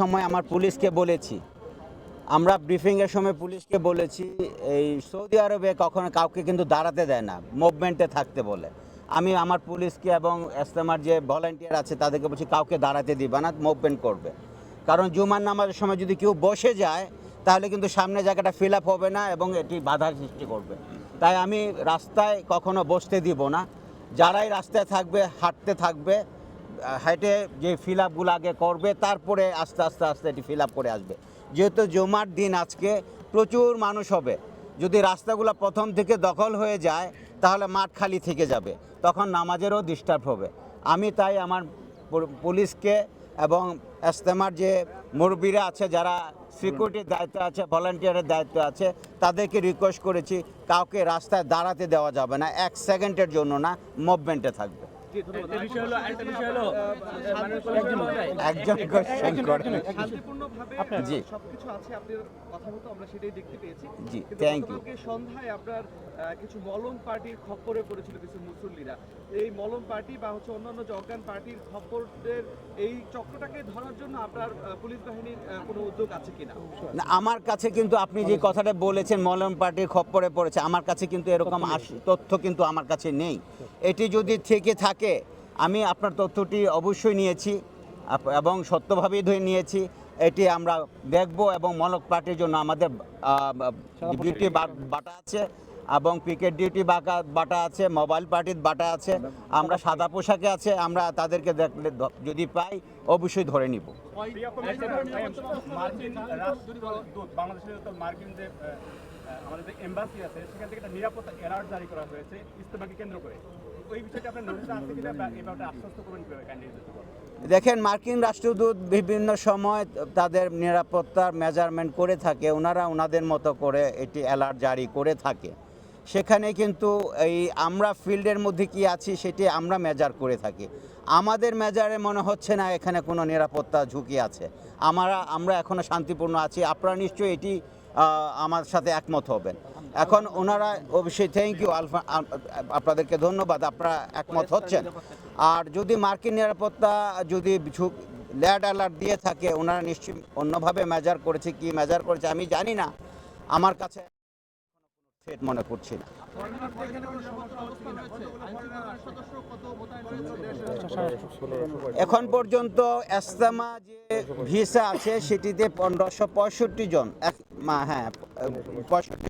সময় আমার পুলিশকে বলেছি। আমরা ব্রিফিংয়ের সময় পুলিশকে বলেছি, এই সৌদি আরবে কখনো কাউকে কিন্তু দাঁড়াতে দেয় না মুভমেন্টে থাকতে বলে। আমি আমার পুলিশকে এবং এস্তেমার যে ভলেন্টিয়ার আছে, তাদেরকে বলছি, কাউকে দাঁড়াতে দিবা না মুভমেন্ট করবে। কারণ জুমার নামাজের সময় যদি কেউ বসে যায়, তাহলে কিন্তু সামনে জায়গাটা ফিল আপ হবে না এবং এটি বাধার সৃষ্টি করবে। তাই আমি রাস্তায় কখনো বসতে দিব না। যারাই রাস্তায় থাকবে, হাঁটতে থাকবে হাইটে যে ফিল আপগুলো আগে করবে, তারপরে আস্তে আস্তে আস্তে এটি ফিল আপ করে আসবে। যেহেতু জমার দিন আজকে, প্রচুর মানুষ হবে। যদি রাস্তাগুলো প্রথম থেকে দখল হয়ে যায়, তাহলে মাঠ খালি থেকে যাবে। তখন নামাজেরও ডিস্টার্ব হবে। আমি তাই আমার পুলিশকে এবং এস্তেমার যে মুরব্বীরা আছে, যারা সিকিউরিটির দায়িত্ব আছে ভলান্টিয়ারের দায়িত্ব আছে, তাদেরকে রিকোয়েস্ট করেছি, কাউকে রাস্তায় দাঁড়াতে দেওয়া যাবে না। এক সেকেন্ডের জন্য না মুভমেন্টে থাকবে। একটা বিষয় হলো একটা বিষয় হলো মানে একজন কোশ্চেন করে। জি। সবকিছু আছে আপনার কথা মতো আমরা সেটাই দেখতে পেয়েছি। জি, কিন্তু thank সন্ধ্যায় আপনার কিছু মলম পার্টির খপ্পরে পড়েছিল কিছু মুসল্লিরা। এই মলম পার্টি বা হচ্ছে অন্যান্য যে অজ্ঞান পার্টির খপ্পরদের এই চক্রটাকে ধরার জন্য আপনার পুলিশ বাহিনীর কোনো উদ্যোগ আছে কিনা? না আমার কাছে কিন্তু আপনি যে কথাটা বলেছেন মলম পার্টির খপ্পরে পড়েছে আমার কাছে কিন্তু এরকম আস- তথ্য কিন্তু আমার কাছে নেই। এটি যদি থেকে থাকে আমি আপনার তথ্যটি অবশ্যই নিয়েছি এবং সত্যভাবেই ধরে নিয়েছি। এটি আমরা দেখব এবং মলক পার্টির জন্য আমাদের ডিউটি বাটা আছে এবং ক্রিকেট ডিউটি বাটা বাটা আছে মোবাইল পার্টির বাটা আছে। আমরা সাদা পোশাকে। আছে আমরা তাদেরকে দেখলে যদি পাই অবশ্যই ধরে নিব। মার্কিন রাষ্ট্রদূত বাংলাদেশের মার্কিন যে আহ, আহ, আমাদের যে এম্বাসি আছে, সেখান থেকে একটা নিরাপত্তা অ্যালার্ট জারি করা হয়েছে ইস্তেমাকে কেন্দ্র করে। ওই বিষয়টা আপনার নোটিশ আছে কিনা বা এই ব্যাপারটা আশ্বস্ত করবেন কীভাবে ক্যান্ডিডেট দেখেন, মার্কিন রাষ্ট্রদূত বিভিন্ন সময় তাদের নিরাপত্তার মেজারমেন্ট করে থাকে, ওনারা ওনাদের মতো করে এটি অ্যালার্ট জারি করে থাকে। সেখানে কিন্তু এই আমরা ফিল্ডের মধ্যে কি আছি, সেটি আমরা মেজার করে থাকি। আমাদের মেজারে মনে হচ্ছে না এখানে কোনো নিরাপত্তা ঝুঁকি আছে। আমরা আমরা এখনও শান্তিপূর্ণ আছি। আপনারা নিশ্চয়ই এটি আমার সাথে একমত হবেন। এখন ওনারা অবশ্যই থ্যাংক ইউ আলফা আপনাদেরকে ধন্যবাদ, আপনারা একমত হচ্ছেন। আর যদি মার্কিন নিরাপত্তা যদি ল্যাড অ্যালার্ট দিয়ে থাকে, ওনারা নিশ্চয়ই অন্যভাবে মেজার করেছে, কি মেজার করেছে আমি জানি না। আমার কাছে থ্রেট মনে করছি এখন পর্যন্ত এস্তামা যে ভিসা আছে সেটিতে পনেরোশো পঁয়ষট্টি জন হ্যাঁ পঁয়ষট্টি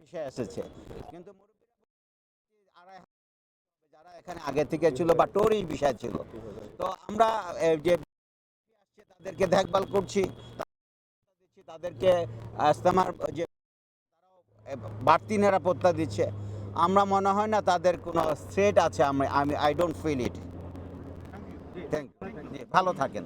ভিসা এসেছে। কিন্তু যারা এখানে আগে থেকে ছিল বা টুরিস্ট ভিসা ছিল, তো আমরা যে তাদেরকে দেখভাল করছি, তাদেরকে ইস্তেমার যে বাড়তি নিরাপত্তা দিচ্ছে। আমরা মনে হয় না তাদের কোনো থ্রেট আছে আমি I don't feel it thank you ভালো থাকেন।